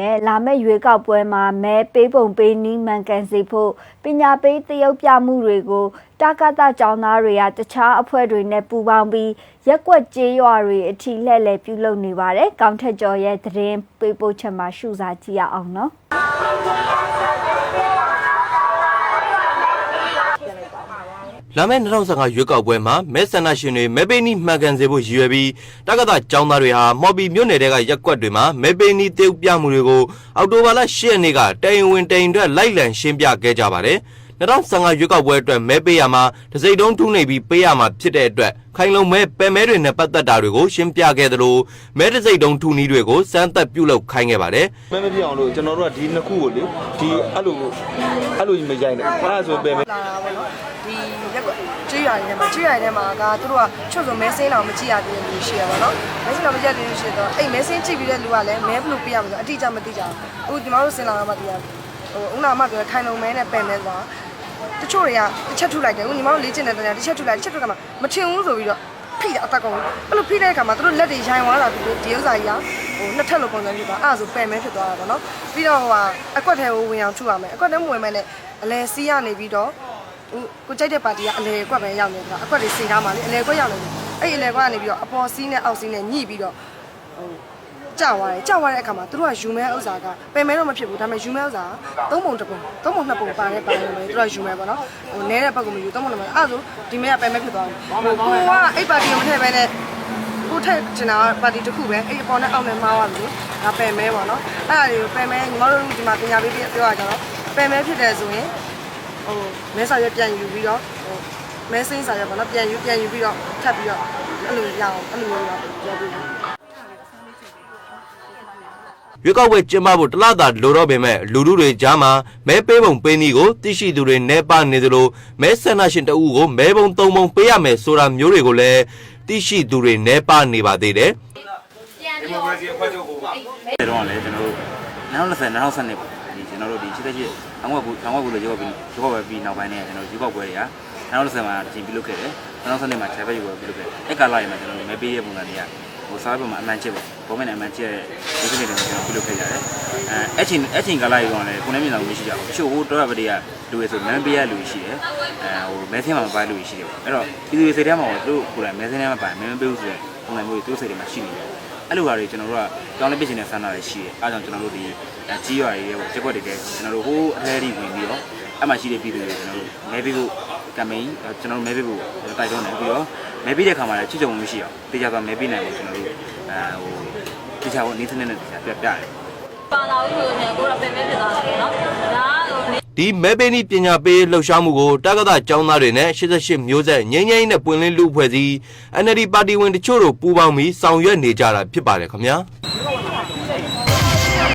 နဲ့လာမယ့်ရွေးကောက်ပွဲမှာမဲပေးပုံပေးနီးမှန်ကန်စေဖို့ပညာပေးသရုပ်ပြမှုတွေကိုတာကတကျောင်းသားတွေကတခြားအဖွဲ့တွေနဲ့ပူးပေါင်းပြီးရက်ကွက်ကျေးရွာတွေအထိလှည့်လည်ပြုလုပ်နေပါတယ်။ကောင်းထက်ကျော်ရဲ့သတင်းပေးပို့ချက်မှာရှုစားကြည့်ရအောင်နော်။ လာမယ့်2015ရွေးကောက်ပွဲမှာမဲဆန္ဒရှင်တွေမဲပေးနီမှန်ကန်စေဖို့ရည်ရွယ်ပြီးတက္ကသိုလ်ကျောင်းသားတွေဟာမော်ဘီမြို့နယ်တဲကရက်ကွက်တွေမှာမဲပေးနီတေးပြမှုတွေကိုအောက်တိုဘာလ10ရက်နေ့ကတိုင်ဝင်တိုင်အတွက်လိုက်လံရှင်းပြခဲ့ကြပါတယ် 2015ရွေးကောက်ပွဲအတွက်မဲပေးရမှာတစိမ့်တုံးထုနေပြီးပေးရမှာဖြစ်တဲ့အတွက်ခိုင်လုံမဲပယ်မဲတွေနဲ့ပတ်သက်တာတွေကိုရှင်းပြခဲ့သလိုမဲတစိမ့်တုံးထုနီးတွေကိုစမ်းသပ်ပြုလုပ်ခိုင်းခဲ့ပါတယ်မဲမပြအောင်လို့ကျွန်တော်တို့ကဒီနှစ်ခုကိုလေဒီအဲ့လိုအဲ့လိုကြီးမရိုက်နဲ့အဲ့ဒါဆိုပဲမဲလာတာပေါ့နော်ဒီရက်ကွက်ကြေးရွာတွေထဲမှာကြေးရွာတွေထဲမှာကသူတို့ကချွတ်ဆိုမဲစင်းတော့မကြည့်ရသေးဘူးရှိရပါတော့မဲစင်းတော့မကြည့်ရသေးဘူးရှိတော့အဲ့မဲစင်းကြည့်ပြီးတဲ့လူကလည်းမဲဘလို့ပြရမလို့အတိအကျမသိကြဘူးအခုဒီမှာတို့စင်လာတော့မှသိရဟိုဦးနာမပြောခိုင်လုံမဲနဲ့ပယ်မဲဆိုတာ တချို့တွေကတစ်ချက်ထုလိုက်တယ်ဦးညီမတို့လေ့ကျင့်တဲ့တရားတစ်ချက်ထုလိုက်တစ်ချက်ထုကမှမထင်ဘူးဆိုပြီးတော့ဖိတာအတက်ကောင်အဲ့လိုဖိတဲ့အခါမှာသူတို့လက်တွေရိုင်သွားတာဒီဒီဥစ္စာကြီးကဟိုနှစ်ထပ်လိုပုံစံဖြစ်သွားအဲ့ဒါဆိုပယ်မဲဖြစ်သွားတာပေါ့နော်ပြီးတော့ဟိုကအကွက်ထဲကိုဝင်အောင်ထုရမယ်အကွက်ထဲမဝင်မဲနဲ့အလဲစီးရနေပြီးတော့ဟိုကိုကြိုက်တဲ့ပါတီကအလဲကွက်ပဲရောက်နေတာအကွက်တွေစင်ထားမှလေအလဲကွက်ရောက်နေတယ်အဲ့ဒီအလဲကွက်ကနေပြီးတော့အပေါ်စီးနဲ့အောက်စီးနဲ့ညှိပြီးတော့ဟို ကြောက်သွားတယ်ကြောက်သွားတဲ့အခါမှာသူတို့ကယူမဲဥစ္စာကပယ်မဲတော့မဖြစ်ဘူးဒါပေမဲ့ယူမဲဥစ္စာကသုံးပုံတစ်ပုံသုံးပုံနှစ်ပုံပါတဲ့ပါတယ်ပဲသူတို့ကယူမဲပေါ့နော်ဟိုနဲတဲ့ဘက်ကမယူသုံးပုံနှစ်ပုံအဲ့ဒါဆိုဒီမဲကပယ်မဲဖြစ်သွားတယ်ဟိုကိုကအဲ့ပါတီကိုမထည့်ပဲနဲ့ကိုထက်ချင်တာပါတီတစ်ခုပဲအဲ့အပေါ်နဲ့အောက်နဲ့မှားသွားပြီဒါပယ်မဲပေါ့နော်အဲ့ဒါတွေကိုပယ်မဲညီမတို့ဒီမှာပညာပေးပြပြောရကြတော့ပယ်မဲဖြစ်တယ်ဆိုရင်ဟိုမဲစာရွက်ပြန်ယူပြီးတော့ဟိုမဲစင်းစာရွက်ပေါ့နော်ပြန်ယူပြန်ယူပြီးတော့ထပ်ပြီးတော့အဲ့လိုရအောင်အဲ့လိုမျိုးတော့ပြောပြီး ရွေးကောက်ပွဲကျင်းပဖို့တလတာလိုတော့ပေမဲ့လူလူတွေကြားမှာမဲပေးပုံပေးနည်းကိုသိရှိသူတွေနေပါနေသလိုမဲဆန္ဒရှင်တအုပ်ကိုမဲပုံသုံးပုံပေးရမယ်ဆိုတာမျိုးတွေကိုလည်းသိရှိသူတွေနေပါနေပါသေးတယ်ဒီမိုကရေစီအဖွဲ့ချုပ်ကိုအဲ့တော့လည်းကျွန်တော်တို့2020 2020နှစ်ဒီကျွန်တော်တို့ဒီ78အောင်ဝက်ဘူးအောင်ဝက်ဘူးလို့ပြောပြီးပြောပဲပြီးနောက်ပိုင်းနဲ့ကျွန်တော်ရွေးကောက်ပွဲတွေက2020မှာတင်ပြုလုပ်ခဲ့တယ်2020နှစ်မှာခြေဖက်ရွေးပွဲပြုလုပ်ခဲ့တယ်အဲ့ကာလတွေမှာကျွန်တော်တို့မဲပေးရပုံစံတွေက ဟိုစားဘက်မှာအမှန်ချစ်ပေါ့ဘောမင်းအမှန်ချစ်ရဲ့ဒီကိစ္စတွေကျွန်တော်ပြုလုပ်ခဲ့ကြတယ်အဲအဲ့ချင်းအဲ့ချင်းကာလတွေကလည်းကိုနေမြင်တော်မရှိကြဘူးတချို့ဟိုတော့ဗတိကလူရဆိုမဲပေးရလူရှိတယ်အဲဟိုမဲဆင်းမှာမပါလူရှိတယ်ပေါ့အဲ့တော့ဒီလူတွေစိတ်ထဲမှာသူတို့ကိုယ်တိုင်မဲဆင်းထဲမှာပါမဲမပေးဘူးဆိုရင်ပုံစံမျိုးတွေသူတို့စိတ်ထဲမှာရှိနေတယ်အဲ့လိုဟာတွေကျွန်တော်တို့ကတောင်းလေးပစ်ချင်တဲ့ဆန္ဒတွေရှိတယ်အားကြောင့်ကျွန်တော်တို့ဒီကြီးရွာတွေရဲ့ချက်ွက်တွေတဲ့ကျွန်တော်တို့ဟိုးအထဲထိဝင်ပြီးတော့အဲ့မှာရှိတဲ့ပြည်သူတွေကျွန်တော်တို့မဲပေးဖို့ ကမ်ပိန်းကျွန်တော်တို့မဲပေးဖို့တိုက်တွန်းတယ်ပြီးတော့မဲပေးတဲ့ခါမှာလည်းချစ်ကြုံမှုမရှိအောင်တေချာသွားမဲပေးနိုင်ဖို့ကျွန်တော်တို့အဲဟိုတေချာဖို့နေစနစ်နဲ့တေချာပြပြတယ်ပါလာဦးဆိုရင်ကိုယ်တော့ပြင်ပြဖြစ်သွားတယ်နော်ဒါကတော့နေဒီမဲပေးနည်းပညာပေးလှုပ်ရှားမှုကိုတက္ကသိုလ်ကျောင်းသားတွေနဲ့88မျိုးဆက်ငိမ့်ငိမ့်နဲ့ပွင့်လင်းလူအဖွဲ့စည်း NLD ပါတီဝင်တချို့တို့ပူးပေါင်းပြီးဆောင်ရွက်နေကြတာဖြစ်ပါတယ်ခင်ဗျာဒ